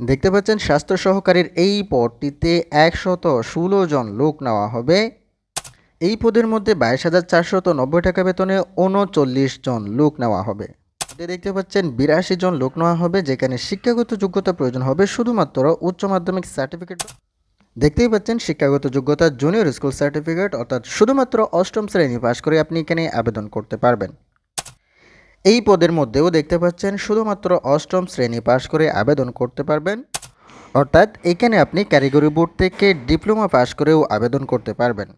দেখতে পাচ্ছেন, স্বাস্থ্য সহকারীর এই পদটিতে একশত ষোলো জন লোক নেওয়া হবে। এই পদের মধ্যে বাইশ হাজার চারশত নব্বই টাকা বেতনে উনচল্লিশ জন লোক নেওয়া হবে। দেখতে পাচ্ছেন, বিরাশি জন লোক নেওয়া হবে, যেখানে শিক্ষাগত যোগ্যতা প্রয়োজন হবে শুধুমাত্র উচ্চ মাধ্যমিক সার্টিফিকেট। দেখতেই পাচ্ছেন, শিক্ষাগত যোগ্যতা জুনিয়র স্কুল সার্টিফিকেট, অর্থাৎ শুধুমাত্র অষ্টম শ্রেণি পাশ করে আপনি এখানে আবেদন করতে পারবেন। এই পদের মধ্যেও দেখতে পাচ্ছেন শুধুমাত্র অষ্টম শ্রেণি পাশ করে আবেদন করতে পারবেন। অর্থাৎ এখানে আপনি কারিগরি বোর্ড থেকে ডিপ্লোমা পাশ করেও আবেদন করতে পারবেন।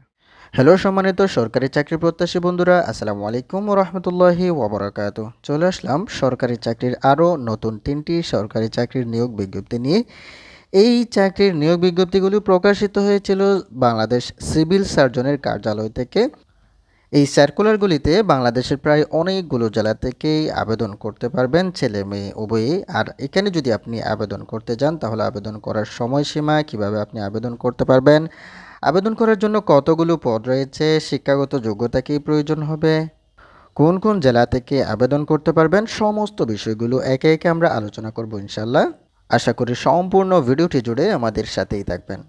হ্যালো, সম্মানিত সরকারি চাকরি প্রত্যাশী বন্ধুরা, আসসালামু আলাইকুম রহমতুল্লাহি ওবরাকাত চলে আসলাম সরকারি চাকরির আরও নতুন তিনটি সরকারি চাকরির নিয়োগ বিজ্ঞপ্তি নিয়ে। এই চাকরির নিয়োগ বিজ্ঞপ্তিগুলি প্রকাশিত হয়েছিল বাংলাদেশ সিভিল সার্জনের কার্যালয় থেকে। এই সার্কুলারগুলিতে বাংলাদেশের প্রায় অনেকগুলো জেলা থেকেই আবেদন করতে পারবেন ছেলে, মেয়ে উভয়ই আর এখানে যদি আপনি আবেদন করতে যান, তাহলে আবেদন করার সময়সীমা, কীভাবে আপনি আবেদন করতে পারবেন, আবেদন করার জন্য কতগুলো পদ রয়েছে, শিক্ষাগত যোগ্যতা কী প্রয়োজন হবে, কোন কোন জেলা থেকে আবেদন করতে পারবেন, সমস্ত বিষয়গুলো একে একে আমরা আলোচনা করব ইনশাল্লাহ আশা করি সম্পূর্ণ ভিডিওটি জুড়ে আমাদের সাথেই থাকবেন।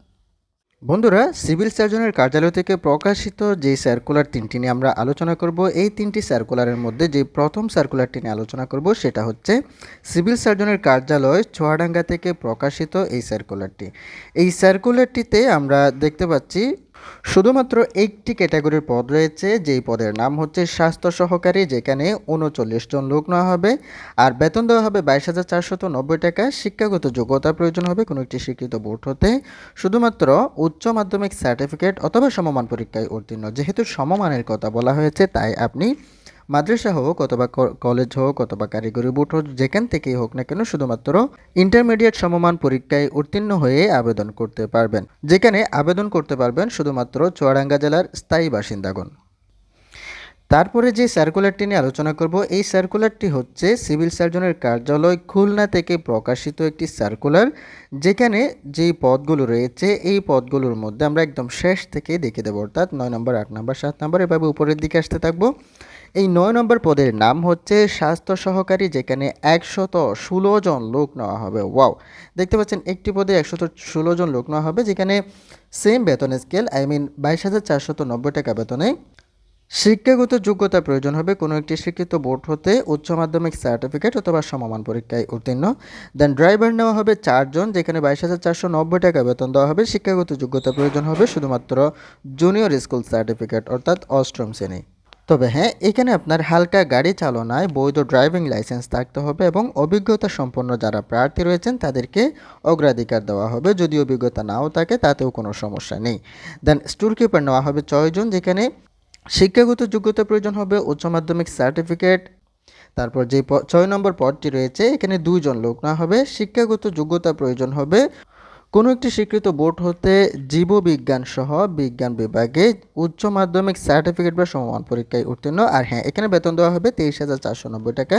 বন্ধুরা, সিভিল সার্জনের কার্যালয় থেকে প্রকাশিত যে সার্কুলার তিনটি নিয়ে আমরা আলোচনা করব, এই তিনটি সার্কুলারের মধ্যে যে প্রথম সার্কুলারটি নিয়ে আলোচনা করব, সেটা হচ্ছে সিভিল সার্জনের কার্যালয় ছোয়াডাঙ্গা থেকে প্রকাশিত এই সার্কুলারটি এই সার্কুলারটিতে আমরা দেখতে পাচ্ছি শুধুমাত্র একটি ক্যাটাগরির পদ রয়েছে, যেই পদের নাম হচ্ছে স্বাস্থ্য সহকারী, যেখানে উনচল্লিশ জন লোক নেওয়া হবে, আর বেতন দেওয়া হবে বাইশ হাজার চারশত নব্বই টাকা। শিক্ষাগত যোগ্যতা প্রয়োজন হবে কোনো একটি স্বীকৃত বোর্ড হতে। শুধুমাত্র উচ্চ মাধ্যমিক সার্টিফিকেট অথবা সমমান পরীক্ষায় উত্তীর্ণ। যেহেতু সমমানের কথা বলা হয়েছে, তাই আপনি মাদ্রাসা হোক অথবা কলেজ হোক অথবা কারিগরি বোর্ড হোক, যেখান থেকেই হোক না কেন শুধুমাত্র ইন্টারমিডিয়েট সমমান পরীক্ষায় উত্তীর্ণ হয়ে আবেদন করতে পারবেন। যেখানে আবেদন করতে পারবেন শুধুমাত্র চুয়াডাঙ্গা জেলার স্থায়ী বাসিন্দাগণ। তারপরে যে সার্কুলারটি নিয়ে আলোচনা করব, এই সার্কুলারটি হচ্ছে সিভিল সার্জনের কার্যালয় খুলনা থেকে প্রকাশিত একটি সার্কুলার যেখানে যেই পদগুলো রয়েছে, এই পদগুলোর মধ্যে আমরা একদম শেষ থেকে দেখে দেবো, অর্থাৎ নয় নম্বর, আট নম্বর, সাত নম্বর, এভাবে উপরের দিকে আসতে থাকব। এই নয় নম্বর পদের নাম হচ্ছে স্বাস্থ্য সহকারী, যেখানে একশত ষোলো জন লোক নেওয়া হবে। ওয়াও! দেখতে পাচ্ছেন একটি পদে একশত ষোলো জন লোক নেওয়া হবে, যেখানে সেম বেতন স্কেল আই মিন বাইশ হাজার চারশত নব্বই টাকা বেতনে শিক্ষাগত যোগ্যতা প্রয়োজন হবে। কোনো একটি শিক্ষিত বোর্ড হতে উচ্চ মাধ্যমিক সার্টিফিকেট অথবা সমমান পরীক্ষায় উত্তীর্ণ। দেন ড্রাইভার নেওয়া হবে চারজন যেখানে বাইশ হাজার চারশো নব্বই টাকা বেতন দেওয়া হবে। শিক্ষাগত যোগ্যতা প্রয়োজন হবে শুধুমাত্র জুনিয়র স্কুল সার্টিফিকেট অর্থাৎ অষ্টম শ্রেণি। তবে হ্যাঁ এখানে আপনার হালকা গাড়ি চালনায় বৈধ ড্রাইভিং লাইসেন্স থাকতে হবে এবং অভিজ্ঞতা সম্পন্ন যারা প্রার্থী রয়েছেন তাদেরকে অগ্রাধিকার দেওয়া হবে। যদি অভিজ্ঞতা নাও থাকে, তাতেও কোনো সমস্যা নেই। দেন স্টুল কিপার নেওয়া হবে ছয়জন যেখানে শিক্ষাগত যোগ্যতা প্রয়োজন হবে, উচ্চ মাধ্যমিক সার্টিফিকেট তারপর যে ছয় নম্বর পদটি রয়েছে, এখানে দুইজন লোক না হবে। শিক্ষাগত যোগ্যতা প্রয়োজন হবে কোনো একটি স্বীকৃত বোর্ড হতে জীববিজ্ঞান সহ বিজ্ঞান বিভাগে উচ্চ মাধ্যমিক সার্টিফিকেট বা সমমান পরীক্ষায় উত্তীর্ণ। আর হ্যাঁ এখানে বেতন দেওয়া হবে তেইশ হাজার চারশো নব্বই টাকা।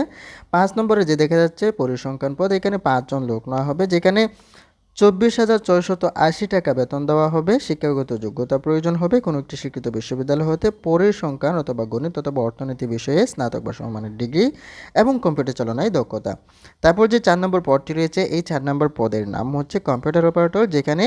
পাঁচ নম্বরে যে দেখা যাচ্ছে, পরিসংখ্যান পদ, এখানে পাঁচজন লোক নেওয়া হবে, যেখানে চব্বিশ হাজার ছয়শত আশি টাকা বেতন দেওয়া হবে। শিক্ষাগত যোগ্যতা প্রয়োজন হবে। কোনো একটি স্বীকৃত বিশ্ববিদ্যালয় হতে পরিসংখ্যান অথবা গণিত অথবা অর্থনীতি বিষয়ে স্নাতক বা সমমানের ডিগ্রি এবং কম্পিউটার চালনায় দক্ষতা। তারপর যে চার নম্বর পদটি রয়েছে, এই চার নম্বর পদের নাম হচ্ছে কম্পিউটার অপারেটর, যেখানে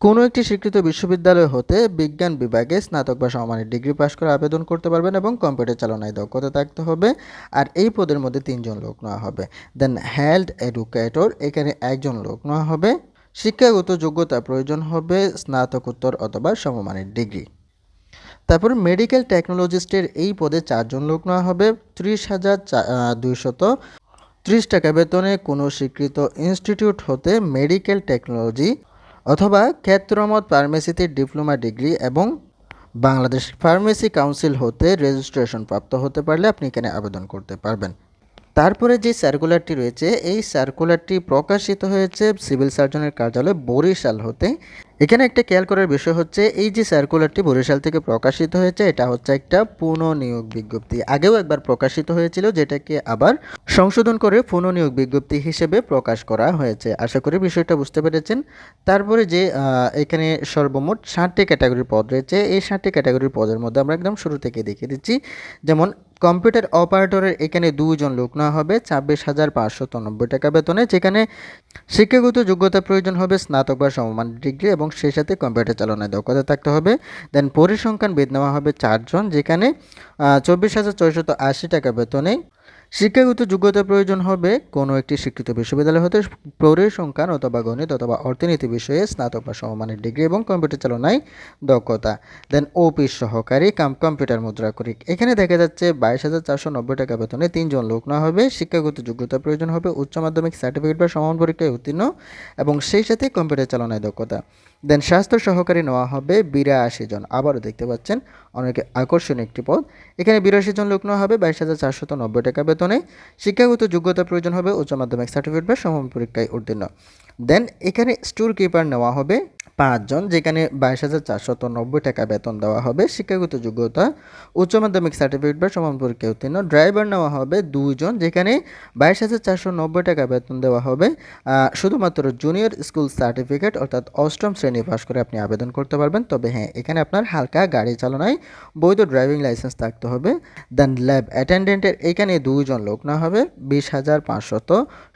কোনো একটি স্বীকৃত বিশ্ববিদ্যালয় হতে বিজ্ঞান বিভাগে স্নাতক বা সমমানের ডিগ্রি পাশ করে আবেদন করতে পারবেন এবং কম্পিউটার চালনায় দক্ষতা থাকতে হবে। আর এই পদের মধ্যে তিনজন লোক নেওয়া হবে। দেন হেলথ এডুকেটর, এখানে একজন লোক নেওয়া হবে। শিক্ষাগত যোগ্যতা প্রয়োজন হবে স্নাতকোত্তর অথবা সমমানের ডিগ্রি। তারপর মেডিকেল টেকনোলজিস্টের এই পদে চারজন লোক নেওয়া হবে। ত্রিশ হাজার দুইশত ত্রিশ টাকা বেতনে কোনো স্বীকৃত ইনস্টিটিউট হতে মেডিকেল টেকনোলজি অথবা ক্ষেত্রমত ফার্মেসিতে ডিপ্লোমা ডিগ্রি এবং বাংলাদেশ ফার্মেসি কাউন্সিল হতে রেজিস্ট্রেশন প্রাপ্ত হতে পারলে আপনি এখানে আবেদন করতে পারবেন। তারপরে যে সার্কুলারটি রয়েছে এই সার্কুলারটি প্রকাশিত হয়েছে সিভিল সার্জনের কার্যালয় বরিশাল হতে। এখানে একটা খেয়াল করার বিষয় হচ্ছে, এই যে সার্কুলারটি বরিশাল থেকে প্রকাশিত হয়েছে, এটা হচ্ছে একটা পুনঃনিয়োগ বিজ্ঞপ্তি। আগেও একবার প্রকাশিত হয়েছিল, যেটাকে আবার সংশোধন করে পুনঃনিয়োগ বিজ্ঞপ্তি হিসেবে প্রকাশ করা হয়েছে। আশা করি বিষয়টা বুঝতে পেরেছেন। তারপরে যে এখানে সর্বমোট ষাটটি ক্যাটাগরির পদ রয়েছে, এই ষাটটি ক্যাটাগরির পদের মধ্যে আমরা একদম শুরু থেকে দেখিয়ে দিচ্ছি। যেমন, কম্পিউটার অপারেটরের এখানে দুজন লোক নেওয়া হবে, ছাব্বিশ হাজার পাঁচশো টাকা বেতনে, যেখানে শিক্ষাগত যোগ্যতা প্রয়োজন হবে, স্নাতক বা সমমান ডিগ্রি এবং সেই সাথে কম্পিউটার চালনায় দক্ষতা থাকতে হবে। দেন পরিসংখ্যান বেদ নেওয়া হবে চারজন, যেখানে চব্বিশ হাজার ছয়শত আশি টাকা বেতনে শিক্ষাগত যোগ্যতা প্রয়োজন হবে। কোনো একটি স্বীকৃত বিশ্ববিদ্যালয় হতে পরিসংখ্যান অথবা গণিত অথবা অর্থনীতি বিষয়ে স্নাতক বা সমমানের ডিগ্রি এবং কম্পিউটার চালনায় দক্ষতা। দেন অফিস সহকারী কাম, কম্পিউটার মুদ্রাকরিক এখানে দেখা যাচ্ছে বাইশ হাজার চারশো নব্বই টাকা বেতনে তিনজন লোক নেওয়া হবে। শিক্ষাগত যোগ্যতা প্রয়োজন হবে, উচ্চ মাধ্যমিক সার্টিফিকেট বা সমান পরীক্ষায় উত্তীর্ণ এবং সেই সাথে কম্পিউটার চালনায় দক্ষতা। দেন স্বাস্থ্য সহকারী নেওয়া হবে বিরাশি জন। আবারও দেখতে পাচ্ছেন অনেকে আকর্ষণীয় একটি পদ। এখানে বিরাশি জন লোক নেওয়া হবে, বাইশ হাজার চারশত নব্বই টাকা বেতনে। শিক্ষাগত যোগ্যতা প্রয়োজন হবে, উচ্চ মাধ্যমিক সার্টিফিকেট বা সমান পরীক্ষায় উত্তীর্ণ। দেন এখানে স্টোর কিপার নেওয়া হবে পাঁচজন, যেখানে বাইশ হাজার চারশত নব্বই টাকা বেতন দেওয়া হবে। শিক্ষাগত যোগ্যতা, উচ্চ মাধ্যমিক সার্টিফিকেট বা সমান পরীক্ষায় উত্তীর্ণ। ড্রাইভার নেওয়া হবে দুইজন, যেখানে বাইশ হাজার চারশো নব্বই টাকা বেতন দেওয়া হবে। শুধুমাত্র জুনিয়র স্কুল সার্টিফিকেট অর্থাৎ অষ্টম শ্রেণি পাশ করে আপনি আবেদন করতে পারবেন। তবে হ্যাঁ এখানে আপনার হালকা গাড়ি চালনায় বৈধ ড্রাইভিং লাইসেন্স থাকতে হবে। দেন ল্যাব অ্যাটেন্ডেন্টের এখানে দুইজন লোক না হবে, বিশ হাজার পাঁচশত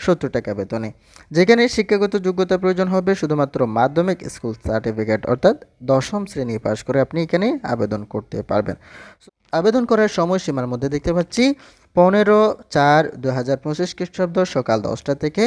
সত্তর টাকা বেতনে। যেখানে শিক্ষাগত যোগ্যতা প্রয়োজন হবে, শুধুমাত্র মাধ্যমিক স্কুল সার্টিফিকেট অর্থাৎ দশম শ্রেণি পাস করে আপনি এখানে আবেদন করতে পারবেন। আবেদন করার সময়সীমার মধ্যে দেখতে পাচ্ছি, পনেরো চার দু হাজার পঁচিশ খ্রিস্টাব্দ সকাল দশটা থেকে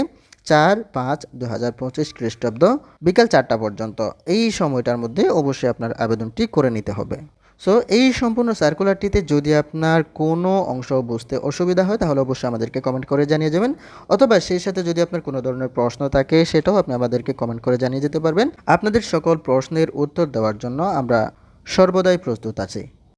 চার পাঁচ দু হাজার পঁচিশ খ্রিস্টাব্দ বিকাল চারটা পর্যন্ত। এই সময়টার মধ্যে অবশ্যই আপনার আবেদনটি করে নিতে হবে। সো এই সম্পূর্ণ সার্কুলারটিতে যদি আপনার কোনো অংশ বুঝতে অসুবিধা হয়, তাহলে অবশ্যই আমাদেরকে কমেন্ট করে জানিয়ে যাবেন অথবা সেই সাথে যদি আপনার কোনো ধরনের প্রশ্ন থাকে, সেটাও আপনি আমাদেরকে কমেন্ট করে জানিয়ে যেতে পারবেন। আপনাদের সকল প্রশ্নের উত্তর দেওয়ার জন্য আমরা সর্বদাই প্রস্তুত আছি।